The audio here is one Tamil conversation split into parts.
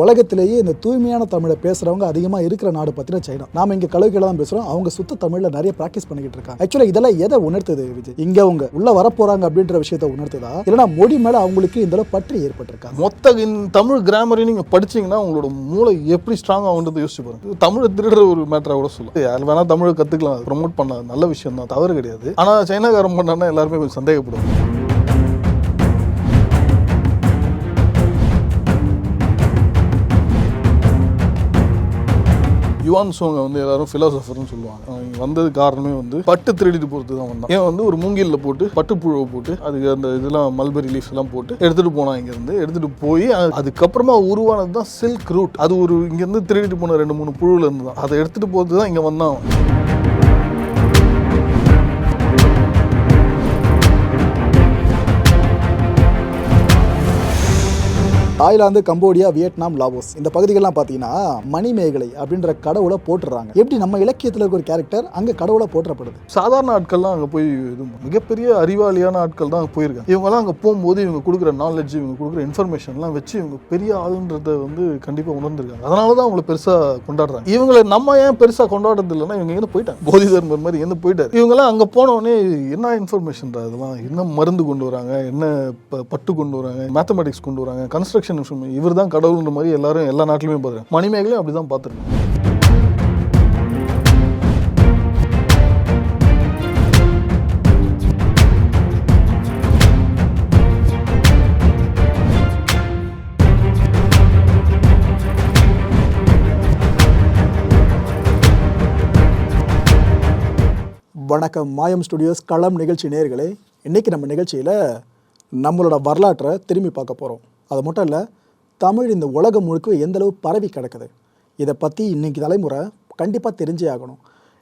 உலகத்திலேயே இந்த தூய்மையான தமிழை பேசுறவங்க அதிகமா இருக்கிற நாடு பார்த்தீங்கன்னா சைனா. நாம இங்க கலவைகளை தான் பேசுறோம். அவங்க சுத்த தமிழ்ல நிறைய பிராக்டிஸ் பண்ணிக்கிட்டு இருக்காங்க. ஆக்சுவலா இதெல்லாம் எதை உணர்த்துது விஜய்? இங்க அவங்க உள்ள வரப்போறாங்க அப்படின்ற விஷயத்த உணர்த்துதா? இல்லைன்னா மொழி மேல அவங்களுக்கு இந்த பற்றி பற்று ஏற்பட்டிருக்கா? மொத்த தமிழ் கிராமரையும் நீங்கள் படிச்சீங்கன்னா உங்களோட மூளை எப்படி ஸ்ட்ராங் ஆகுன்றது யோசிச்சு பாருங்க. தமிழை திருடுற ஒரு மேட்டரா கூட சொல்லு யார் வேணா தமிழை கற்றுக்கலாம் ப்ரொமோட் பண்ண நல்ல விஷயம் தான் தவறு கிடையாது. ஆனால் சைனாக்காரன் பண்ணா எல்லாருமே கொஞ்சம் சந்தேகப்படுவாங்க. யுவான் சோங்க வந்து எல்லாரும் ஃபிலாசபர்னு சொல்லுவாங்க. அவங்க வந்தது காரணமே வந்து பட்டு திருடிட்டு போகிறது தான் வந்தான். ஏன் வந்து ஒரு மூங்கில்ல போட்டு பட்டு புழுவை போட்டு அதுக்கு அந்த இதெல்லாம் மல்பெரி லீஃப் எல்லாம் போட்டு எடுத்துட்டு போனான் இங்கேருந்து. எடுத்துட்டு போய் அதுக்கப்புறமா உருவானது தான் சில்க் ரூட் அது ஒரு இங்கேருந்து திருடிட்டு போன ரெண்டு மூணு புழுவில் இருந்து தான். அதை எடுத்துட்டு போகிறது தான் இங்கே வந்தான் தாய்லாந்து கம்போடியா வியட்நாம் லாவோஸ். இந்த பகுதிகள்லாம் பார்த்தீங்கன்னா மணிமேகலை அப்படின்ற கடவுளை போட்டுறாங்க எப்படி நம்ம இலக்கியத்தில் இருக்க ஒரு கேரக்டர் அங்கே கடவுளை போற்றப்படுது? சாதாரண ஆட்கள்லாம் அங்கே போய் இது மிகப்பெரிய அறிவாளியான ஆட்கள் தான் போயிருக்காங்க. இவங்கெல்லாம் அங்கே போகும்போது இவங்க கொடுக்குற நாலேஜ் இவங்க கொடுக்குற இன்ஃபர்மேஷன்லாம் வச்சு இவங்க பெரிய ஆளுன்றத வந்து கண்டிப்பாக உணர்ந்திருக்காங்க. அதனால தான் அவங்கள பெருசாக கொண்டாடுறாங்க. இவங்களை நம்ம ஏன் பெருசாக கொண்டாடுறது இல்லைன்னா இவங்க எங்கே போயிட்டாங்க. போதி தர்மர் மாதிரி எங்கே போயிட்டாரு. இவங்கெல்லாம் அங்கே போனோடனே என்ன இன்ஃபர்மேஷன் இதெல்லாம்? என்ன மருந்து கொண்டு வராங்க? என்ன ப- பட்டு கொண்டு வராங்க? மேத்தமெட்டிக்ஸ் கொண்டு வராங்க? கன்ஸ்ட்ரக்ஷன் இவர் தான் கடவுள்ன்ற மாதிரி எல்லாரும் எல்லா நாட்டிலுமே பார்த்துருக்காங்க மணிமேகலையும் அப்படி தான் பார்த்துருக்காங்க. வணக்கம். மாயம் ஸ்டுடியோஸ் களம் நிகழ்ச்சி நேர்களே இன்றைக்கி நம்ம நிகழ்ச்சியில் நம்மளோட வரலாற்றை திரும்பி பார்க்க போகிறோம் அது மட்டும் இல்லை தமிழ் இந்த உலகம் முழுக்க எந்தளவு பரவி கிடக்குது இதை பற்றி இன்னைக்கு தலைமுறை கண்டிப்பாக தெரிஞ்சே ஆகணும்.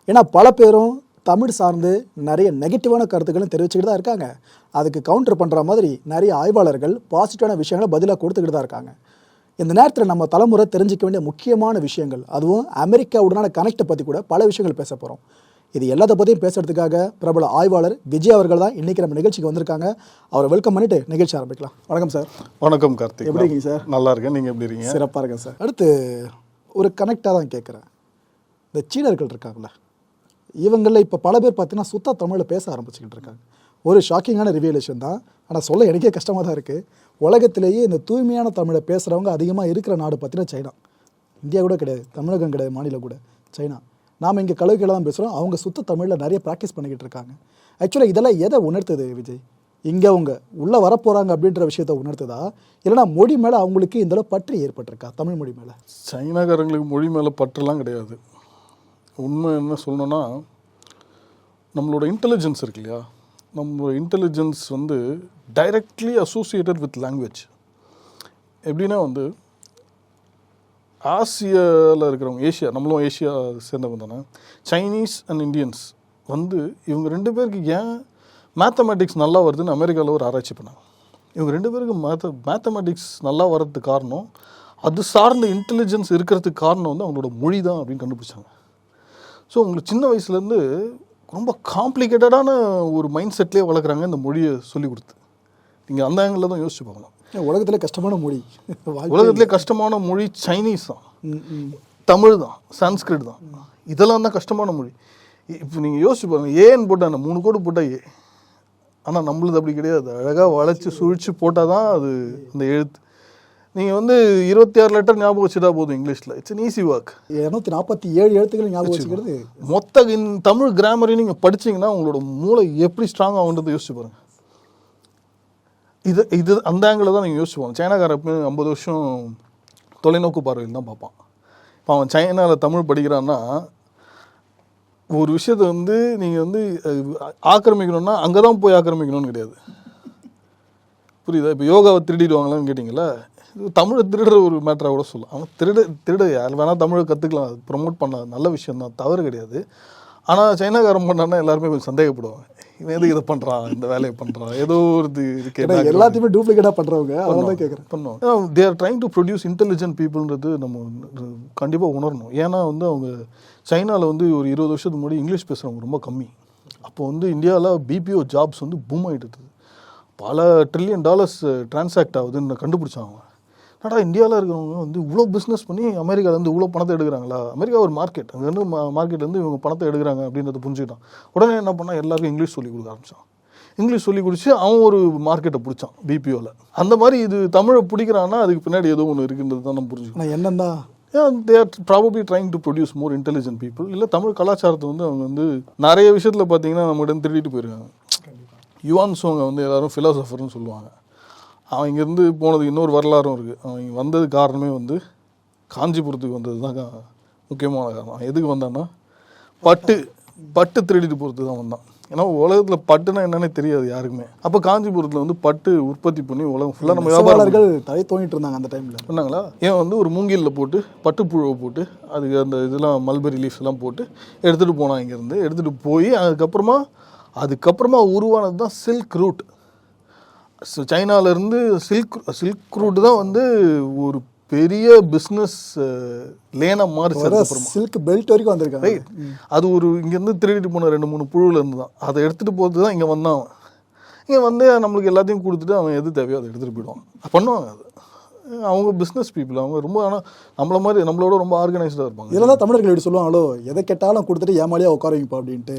ஏன்னா பல பேரும் தமிழ் சார்ந்து நிறைய நெகட்டிவான கருத்துக்களும் தெரிவிச்சுக்கிட்டு தான் இருக்காங்க. அதுக்கு கவுண்டர் பண்ணுற மாதிரி நிறைய ஆய்வாளர்கள் பாசிட்டிவான விஷயங்களை பதிலாக கொடுத்துக்கிட்டு தான் இருக்காங்க. இந்த நேரத்தில் நம்ம தலைமுறை தெரிஞ்சிக்க வேண்டிய முக்கியமான விஷயங்கள் அதுவும் அமெரிக்காவுடனான கனெக்டை பற்றி கூட பல விஷயங்கள் பேச போகிறோம் இது எல்லாத்த பற்றியும் பேசுறதுக்காக பிரபல ஆய்வாளர் விஜய் அவர்கள் தான் இன்றைக்கி நம்ம நிகழ்ச்சிக்கு வந்திருக்காங்க. அவரை வெல்கம் பண்ணிட்டு நிகழ்ச்சி ஆரம்பிக்கலாம். வணக்கம் சார். வணக்கம் கார்த்திக். எப்படி இருக்கீங்க சார்? நல்லா இருக்கேன். நீங்கள் எப்படி இருக்கீங்க? சிறப்பாக இருக்கேன் சார். அடுத்து ஒரு கனெக்டாக தான் கேட்குறேன் இந்த சீனர்கள் இருக்காங்களே இவங்களில் இப்போ பல பேர் பார்த்தீங்கன்னா சுத்த தமிழில் பேச ஆரம்பிச்சுக்கிட்டு இருக்காங்க. ஒரு ஷாக்கிங்கான ரிவியலேஷன் தான். ஆனால் சொல்ல எனக்கே கஷ்டமாக தான் இருக்குது உலகத்திலேயே இந்த தூய்மையான தமிழை பேசுகிறவங்க அதிகமாக இருக்கிற நாடு பார்த்தீங்கன்னா சைனா. இந்தியா கூட கிடையாது தமிழகம் கிடையாது மாநிலம் கூட. சைனா. நாம் இங்கே கலவைகளை தான் பேசுகிறோம் அவங்க சுத்த தமிழில் நிறைய ப்ராக்டிஸ் பண்ணிக்கிட்டு இருக்காங்க. ஆக்சுவலாக இதெல்லாம் எதை உணர்த்துது விஜய்? இங்கே அவங்க உள்ளே வரப்போகிறாங்க அப்படின்ற விஷயத்தை உணர்த்துதா? இல்லைனா மொழி மேலே அவங்களுக்கு இந்த அளவு பற்று ஏற்பட்டிருக்கா? தமிழ் மொழி மேலே. சைனாக்காரங்களுக்கு மொழி மேலே பற்றுலாம் கிடையாது. உண்மை என்ன சொல்லணும்னா நம்மளோட இன்டெலிஜென்ஸ் இருக்கு இல்லையா? நம்மளோட இன்டெலிஜென்ஸ் வந்து டைரக்ட்லி அசோசியேட்டட் வித் லாங்குவேஜ் எப்படின்னா வந்து ஆசியாவில் இருக்கிறவங்க ஏஷியா நம்மளும் ஏஷியா சேர்ந்தவங்க தானே. சைனீஸ் அண்ட் இந்தியன்ஸ் வந்து இவங்க ரெண்டு பேருக்கு ஏன் மேத்தமேட்டிக்ஸ் நல்லா வருதுன்னு அமெரிக்காவில் ஒரு ஆராய்ச்சி பண்ணாங்க. இவங்க ரெண்டு பேருக்கு மேத்த மேத்தமேட்டிக்ஸ் நல்லா வர்றதுக்கு காரணம் அது சார்ந்த இன்டெலிஜென்ஸ் இருக்கிறதுக்கு காரணம் வந்து அவங்களோட மொழி தான் அப்படின்னு கண்டுபிடிச்சாங்க. ஸோ உங்களுக்கு சின்ன வயசுலேருந்து ரொம்ப காம்ப்ளிகேட்டடான ஒரு மைண்ட் செட்லேயே வளர்க்குறாங்க இந்த மொழியை சொல்லி கொடுத்து. நீங்கள் அந்த ஆங்கிளில் தான் யோசிச்சு பார்க்கலாம். உலகத்தில் கஷ்டமான மொழி. உலகத்திலே கஷ்டமான மொழி சைனீஸ் தான். தமிழ் தான். சான்ஸ்கிரிட் தான். இதெல்லாம் தான் கஷ்டமான மொழி. இப்போ நீங்கள் யோசிச்சு பாருங்க. ஏன்னு போட்டாங்க மூணு கோடு போட்டால் ஏ ஆனால் நம்மளுது அப்படி கிடையாது. அழகாக வளைச்சி சுழிச்சு போட்டால் தான் அது அந்த எழுத்து. நீங்கள் வந்து இருபத்தி ஆறு லெட்டர் ஞாபகம் வச்சுட்டா போதும் இங்கிலீஷில். இட்ஸ் an ஈஸி ஒர்க் இரநூத்தி நாற்பத்தி ஏழு எழுத்துக்கள் ஞாபகம் வச்சுக்கிறது. மொத்த தமிழ் கிராமரையும் நீங்கள் படிச்சீங்கன்னா உங்களோட மூளை எப்படி ஸ்ட்ராங் ஆகுன்றதை யோசிச்சு பாருங்க. இது இது அந்த ஆங்கிளில் தான் நீங்கள் யோசிச்சு சைனாக்கார எப்பயும் ஐம்பது வருஷம் தொலைநோக்கு பார்வையில் தான் பார்ப்பான். இப்போ அவன் சைனாவில் தமிழ் படிக்கிறான்னா ஒரு விஷயத்தை வந்து நீங்கள் வந்து ஆக்கிரமிக்கணும்னா அங்கே தான் போய் ஆக்கிரமிக்கணும்னு கிடையாது. புரியுதா? இப்போ யோகாவை திருடிடுவாங்களான்னு கேட்டிங்களா இது தமிழை திருடுற ஒரு மேட்டராக கூட சொல்லலாம். அவன் திருட திருட யார் வேணால் தமிழை கற்றுக்கலாம் ப்ரொமோட் பண்ண நல்ல விஷயம் தான் தவறு கிடையாது. ஆனால் சைனாக்காரன் பண்ணான்னா எல்லாருமே கொஞ்சம் சந்தேகப்படுவாங்க. இவன் எதுக்கு இதை பண்ணுறான் இந்த வேலையை பண்ணுறான் ஏதோ ஒரு இது இருக்கு எல்லாத்தையுமே டூப்ளிகேட்டாக பண்ணுறவங்க தான் கேட்குறேன் பண்ணுவோம் they are trying to produce intelligent பீப்புள்ன்றது நம்ம கண்டிப்பாக உணரணும். ஏன்னா வந்து அவங்க சைனாவில் வந்து ஒரு இருபது வருஷத்துக்கு முன்னாடி இங்கிலீஷ் பேசுகிறவங்க ரொம்ப கம்மி. அப்போ வந்து இந்தியாவில் பிபிஓ ஜாப்ஸ் வந்து பூம் ஆகிட்டு பல ட்ரில்லியன் டாலர்ஸ் டிரான்சாக்ட் ஆகுதுன்னு கண்டுபிடிச்சாங்க என்னடா இந்தியாவில் இருக்கிறவங்க வந்து இவ்வளோ பிஸ்னஸ் பண்ணி அமெரிக்காலேருந்து இவ்வளோ பணத்தை எடுக்கிறாங்களா? அமெரிக்கா ஒரு மார்க்கெட் அங்கேருந்து மார்க்கெட்லேருந்து இவங்க பணத்தை எடுக்கிறாங்க அப்படின்றத புரிஞ்சுக்கிட்டான். உடனே என்ன பண்ணால் எல்லாருக்கும் இங்கிலீஷ் சொல்லி கொடுக்க ஆரம்பிச்சான். இங்கிலீஷ் சொல்லி குடிச்சு அவன் ஒரு மார்க்கெட்டை பிடிச்சான் பிபிஓவில் அந்த மாதிரி இது தமிழை பிடிக்கிறான்னா அதுக்கு பின்னாடி ஏதோ ஒன்று இருக்குன்றது தான் நம்ம புரிஞ்சுக்கணும். என்னன்னா they are probably trying to produce more intelligent people இல்லை தமிழ் கலாச்சாரத்தை வந்து அவங்க வந்து நிறைய விஷயத்தில் பார்த்தீங்கன்னா நம்மகிட்ட திருடிட்டு போயிருக்காங்க. யுவான் சோங்கை வந்து எல்லாரும் ஃபிலாசபர்னு சொல்லுவாங்க. அவன் இங்கேருந்து போனதுக்கு இன்னொரு வரலாறும் இருக்குது அவன் இங்கே வந்தது காரணமே வந்து காஞ்சிபுரத்துக்கு வந்தது தான் முக்கியமான காரணம். அவன் எதுக்கு வந்தான்னா பட்டு பட்டு திருடிட்டு போகிறது தான் வந்தான். ஏன்னா உலகத்தில் பட்டுனா என்னன்னே தெரியாது யாருக்குமே. அப்போ காஞ்சிபுரத்தில் வந்து பட்டு உற்பத்தி பண்ணி உலகம் ஃபுல்லாக நம்ம வியாபாரம் நெசவாளர்கள் தலை தோணிட்டு இருந்தாங்க அந்த டைம்ல பண்ணாங்களா ஏன் வந்து ஒரு மூங்கிலில் போட்டு பட்டுப்புழுவை போட்டு அதுக்கு அந்த இதெல்லாம் மல்பெரி லீஃப்ஸ் எல்லாம் போட்டு எடுத்துகிட்டு போனான் இங்கேருந்து. எடுத்துகிட்டு போய் அதுக்கப்புறமா அதுக்கப்புறமா உருவானது தான் சில்க் ரூட் சைனாலேருந்து சில்க் சில்க் ரூட் தான் வந்து ஒரு பெரிய பிஸ்னஸ் லேனாக மாறிச்சு அதுக்கப்புறமா சில்க் பெல்ட் வரைக்கும் வந்திருக்காங்க. அது ஒரு இங்கேருந்து திருடிட்டு போன ரெண்டு மூணு புழுவில் இருந்து தான். அதை எடுத்துகிட்டு போகிறது தான் இங்கே வந்தான் இங்கே வந்து நம்மளுக்கு எல்லாத்தையும் கொடுத்துட்டு அவன் எது தேவையோ அதை எடுத்துகிட்டு போயிடுவான். பண்ணுவாங்க அது. அவங்க பிஸ்னஸ் பீப்புள் அவங்க ரொம்ப ஆனால் நம்மள மாதிரி நம்மளோட ரொம்ப ஆர்கனைஸ்டாக இருப்பாங்க. இதில் தான் தமிழர்கள் எப்படி சொல்லுவாங்களோ? எதை கேட்டாலும் கொடுத்துட்டு ஏமாலியாக உட்கார வைப்பா அப்படின்ட்டு.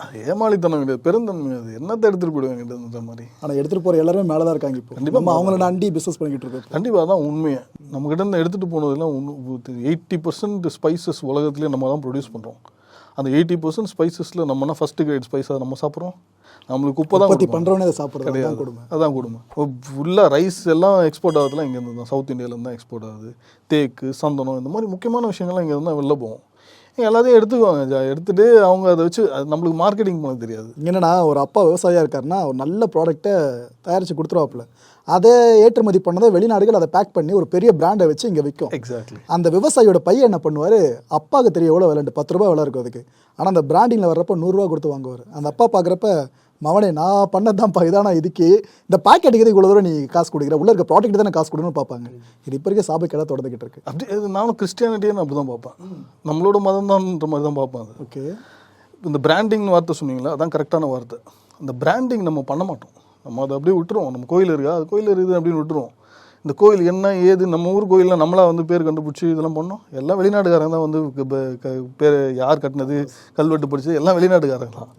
அது ஏமாளித்தனம் கிடையாது பெருந்தன்மை அது. என்னத்தை எடுத்துகிட்டு போயிடுவாங்க இந்த மாதிரி? ஆனால் எடுத்துகிட்டு போகிற எல்லாருமே மேலே தான் இருக்காங்க இப்போ. கண்டிப்பா. நம்ம அவங்கள நண்டி பிஸ்னஸ் பண்ணிக்கிட்டு இருக்கோம் கண்டிப்பாக தான் உண்மையை நம்மக்கிட்ட இருந்து எடுத்துகிட்டு போனதெல்லாம் எயிட்டி பர்சன்ட் ஸ்பைசஸ் உலகத்துலேயே நம்ம தான் ப்ரொடியூஸ் பண்ணுறோம் அந்த எயிட்டி பர்சன்ட் ஸ்பைசஸில் நம்மனா ஃபஸ்ட்டு கிரேட் ஸ்பைஸாக நம்ம சாப்பிட்றோம்? நம்மளுக்கு உப்பு தான் கொடுப்பாங்க. பண்ணுறவனே அதை சாப்பிட்றது கிடையாது. கொடுமை. அதான் கொடுமை. ஃபுல்லாக ரைஸ் எல்லாம் எக்ஸ்போர்ட் ஆகுதுலாம் இங்கேருந்து தான் சவுத் இந்தியாவிலேருந்து தான் எக்ஸ்போர்ட் ஆகுது. தேக்கு சந்தனம் இந்த மாதிரி முக்கியமான விஷயங்கள்லாம் இங்கே தான் வெளில இங்க எல்லாத்தையும் எடுத்துக்குவாங்க ஜா- எடுத்துட்டு அவங்க அதை வச்சு அது நம்மளுக்கு மார்க்கெட்டிங் பண்ண தெரியாது. என்னன்னா ஒரு அப்பா விவசாயியா இருக்காருன்னா ஒரு நல்ல ப்ராடக்ட்டை தயாரித்து கொடுத்துருவாப்புல. அதை ஏற்றுமதி பண்ணதை வெளிநாடுகள் அதை பேக் பண்ணி ஒரு பெரிய பிராண்டை வச்சு இங்கே விற்கும் எக்ஸாக்ட்லி அந்த விவசாயியோட பையன் என்ன பண்ணுவார்? அப்பாவுக்கு தெரியும் எவ்வளோ விளையாண்டு பத்து ரூபா விலை இருக்கும் அதுக்கு. ஆனால் அந்த பிராண்டிங்கில் வர்றப்ப நூறுரூவா கொடுத்து வாங்குவார். அந்த அப்பா பார்க்குறப்ப மவனே நான் பண்ணதான்ப்பா இதானா இதுக்கு? இந்த பாக்கெட்டுக்கு இவ்வளோ தூரம் நீ காசு கொடுக்குற? உள்ள இருக்க ப்ராடக்ட் தானே காசு கொடுக்கணும்னு பார்ப்பாங்க. இது இப்போ இருக்க சாபக்கேடாக தொடர்ந்துக்கிட்டு இருக்கு. அப்படி நானும் கிறிஸ்டியானிட்டியே நான் அப்படி தான் பார்ப்பேன். நம்மளோட மதம் தான்ன்ற மாதிரி தான் பார்ப்பேன் அது. ஓகே இந்த பிராண்டிங்னு வார்த்தை சொன்னீங்களா? அதான் கரெக்டான வார்த்தை. அந்த பிராண்டிங் நம்ம பண்ண மாட்டோம். நம்ம அதை அப்படியே விட்டுருவோம். நம்ம கோயில் இருக்கா? அது கோயில் இருக்குது அப்படின்னு விட்டுருவோம். இந்த கோயில் என்ன ஏது நம்ம ஊர் கோயிலில் நம்மளா வந்து பேர் கண்டுபிடிச்சி இதெல்லாம் பண்ணோம். எல்லாம் வெளிநாட்டுக்காரங்க தான் வந்து பேர் யார் கட்டினது கல்வெட்டு படிச்சது எல்லாம் வெளிநாட்டுக்காரங்க தான்.